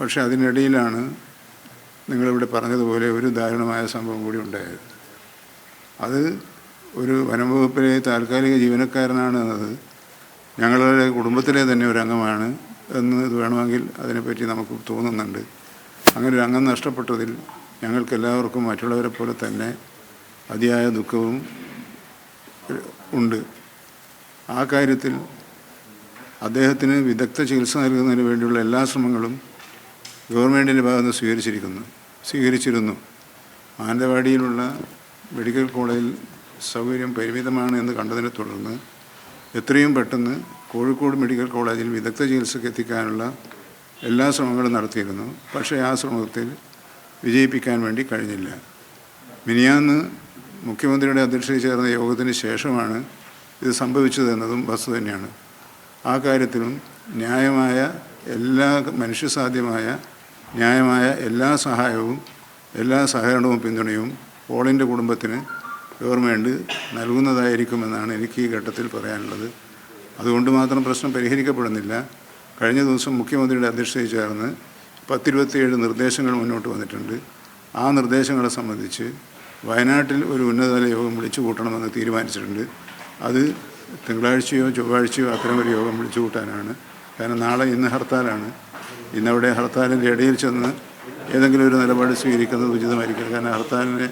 പക്ഷേ അതിനിടയിലാണ് നിങ്ങളിവിടെ പറഞ്ഞതുപോലെ ഒരു ദാരുണമായ സംഭവം കൂടി ഉണ്ടായത്. അത് ഒരു വനംവകുപ്പിലെ താൽക്കാലിക ജീവനക്കാരനാണ് എന്നത് ഞങ്ങളുടെ കുടുംബത്തിലെ തന്നെ ഒരു അംഗമാണ് എന്ന് വേണമെങ്കിൽ അതിനെപ്പറ്റി നമുക്ക് തോന്നുന്നുണ്ട്. അങ്ങനെ ഒരു അംഗം നഷ്ടപ്പെട്ടതിൽ ഞങ്ങൾക്കെല്ലാവർക്കും മറ്റുള്ളവരെ പോലെ തന്നെ അതിയായ ദുഃഖവും ഉണ്ട്. ആ കാര്യത്തിൽ അദ്ദേഹത്തിന് വിദഗ്ധ ചികിത്സ നൽകുന്നതിന് വേണ്ടിയുള്ള എല്ലാ ശ്രമങ്ങളും ഗവൺമെന്റിന്റെ ഭാഗത്ത് സ്വീകരിച്ചിരിക്കുന്നു. സ്വീകരിച്ചിരുന്നു. മാനന്തവാടിയിലുള്ള മെഡിക്കൽ കോളേജിൽ സൗകര്യം പരിമിതമാണ് എന്ന് കണ്ടതിനെ തുടർന്ന് എത്രയും പെട്ടെന്ന് കോഴിക്കോട് മെഡിക്കൽ കോളേജിൽ വിദഗ്ധ ചികിത്സയ്ക്ക് എത്തിക്കാനുള്ള എല്ലാ ശ്രമങ്ങളും നടത്തിയിരുന്നു. പക്ഷേ ആ ശ്രമത്തിൽ വിജയിപ്പിക്കാൻ വേണ്ടി കഴിഞ്ഞില്ല. മിനിയാന്ന് മുഖ്യമന്ത്രിയുടെ അധ്യക്ഷതയിൽ ചേർന്ന യോഗത്തിന് ശേഷമാണ് ഇത് സംഭവിച്ചതെന്നതും വസ്തു തന്നെയാണ്. ആ കാര്യത്തിലും ന്യായമായ എല്ലാ മനുഷ്യസാധ്യമായ ന്യായമായ എല്ലാ സഹായവും എല്ലാ സഹകരണവും പിന്തുണയും പോളിന്റെ കുടുംബത്തിന് ഗവൺമെന്റ് നൽകുന്നതായിരിക്കുമെന്നാണ് എനിക്ക് ഈ ഘട്ടത്തിൽ പറയാനുള്ളത്. അതുകൊണ്ട് മാത്രം പ്രശ്നം പരിഹരിക്കപ്പെടുന്നില്ല. കഴിഞ്ഞ ദിവസം മുഖ്യമന്ത്രിയുടെ അധ്യക്ഷതയിൽ ചേർന്ന് പത്തിരുപത്തിയേഴ് നിർദ്ദേശങ്ങൾ മുന്നോട്ട് വന്നിട്ടുണ്ട്. ആ നിർദ്ദേശങ്ങളെ സംബന്ധിച്ച് വയനാട്ടിൽ ഒരു ഉന്നതതല യോഗം വിളിച്ചു കൂട്ടണമെന്ന് തീരുമാനിച്ചിട്ടുണ്ട്. അത് തിങ്കളാഴ്ചയോ ചൊവ്വാഴ്ചയോ അത്തരമൊരു യോഗം വിളിച്ചു കൂട്ടാനാണ്. കാരണം നാളെ ഇന്ന് ഹർത്താലാണ്. ഇന്നവിടെ ഹർത്താലിന്റെ ഇടയിൽ ചെന്ന് ഏതെങ്കിലും ഒരു നിലപാട് സ്വീകരിക്കുന്നത് ഉചിതമായിരിക്കും. കാരണം ഹർത്താലിന്റെ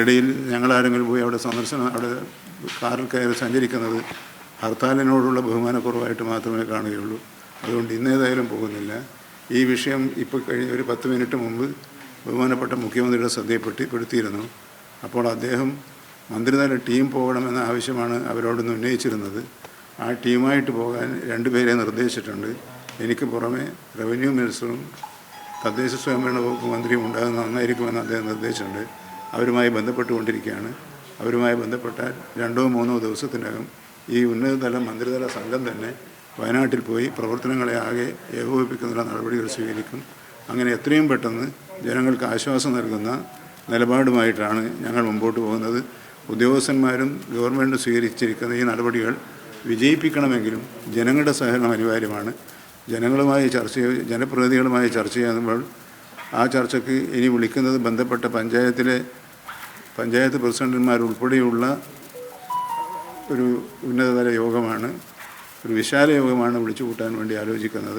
ഇടയിൽ ഞങ്ങളാരെങ്കിലും പോയി അവിടെ സന്ദർശനം അവിടെ കാറിൽ കയറി സഞ്ചരിക്കുന്നത് ഹർത്താലിനോടുള്ള ബഹുമാനക്കുറവായിട്ട് മാത്രമേ കാണുകയുള്ളൂ. അതുകൊണ്ട് ഇന്നേതായാലും പോകുന്നില്ല. ഈ വിഷയം ഇപ്പോൾ കഴിഞ്ഞ ഒരു പത്ത് മിനിറ്റ് മുമ്പ് ബഹുമാനപ്പെട്ട മുഖ്യമന്ത്രിയുടെ ശ്രദ്ധയെപ്പെട്ടിപ്പെടുത്തിയിരുന്നു അപ്പോൾ അദ്ദേഹം മന്ത്രിതല ടീം പോകണമെന്ന ആവശ്യമാണ് അവരോടൊന്ന് ഉന്നയിച്ചിരുന്നത്. ആ ടീമായിട്ട് പോകാൻ രണ്ടുപേരെ നിർദ്ദേശിച്ചിട്ടുണ്ട്. എനിക്ക് പുറമെ റവന്യൂ മിനിസ്റ്ററും തദ്ദേശ സ്വയംഭരണ വകുപ്പ് മന്ത്രിയും ഉണ്ടാകുന്ന നന്നായിരിക്കുമെന്ന് അദ്ദേഹം നിർദ്ദേശിച്ചിട്ടുണ്ട്. അവരുമായി ബന്ധപ്പെട്ടുകൊണ്ടിരിക്കുകയാണ്. അവരുമായി ബന്ധപ്പെട്ട രണ്ടോ മൂന്നോ ദിവസത്തിനകം ഈ ഉന്നതതല മന്ത്രിതല സംഘം തന്നെ വയനാട്ടിൽ പോയി പ്രവർത്തനങ്ങളെ ആകെ ഏകോപിപ്പിക്കുന്നതിനുള്ള നടപടികൾ സ്വീകരിക്കും. അങ്ങനെ എത്രയും പെട്ടെന്ന് ജനങ്ങൾക്ക് ആശ്വാസം നൽകുന്ന നിലപാടുമായിട്ടാണ് ഞങ്ങൾ മുമ്പോട്ട് പോകുന്നത്. ഉദ്യോഗസ്ഥന്മാരും ഗവൺമെന്റ് സ്വീകരിച്ചിരിക്കുന്ന ഈ നടപടികൾ വിജയിപ്പിക്കണമെങ്കിലും ജനങ്ങളുടെ സഹകരണം അനിവാര്യമാണ്. ജനങ്ങളുമായി ചർച്ച ജനപ്രതിനിധികളുമായി ചർച്ച ചെയ്യുമ്പോൾ ആ ചർച്ചയ്ക്ക് ഇനി വിളിക്കുന്നത് ബന്ധപ്പെട്ട പഞ്ചായത്തിലെ പഞ്ചായത്ത് പ്രസിഡന്റുമാരുൾപ്പെടെയുള്ള ഒരു ഉന്നതതല യോഗമാണ് ഒരു വിശാല യോഗമാണ് വിളിച്ചു കൂട്ടാൻ വേണ്ടി ആലോചിക്കുന്നത്.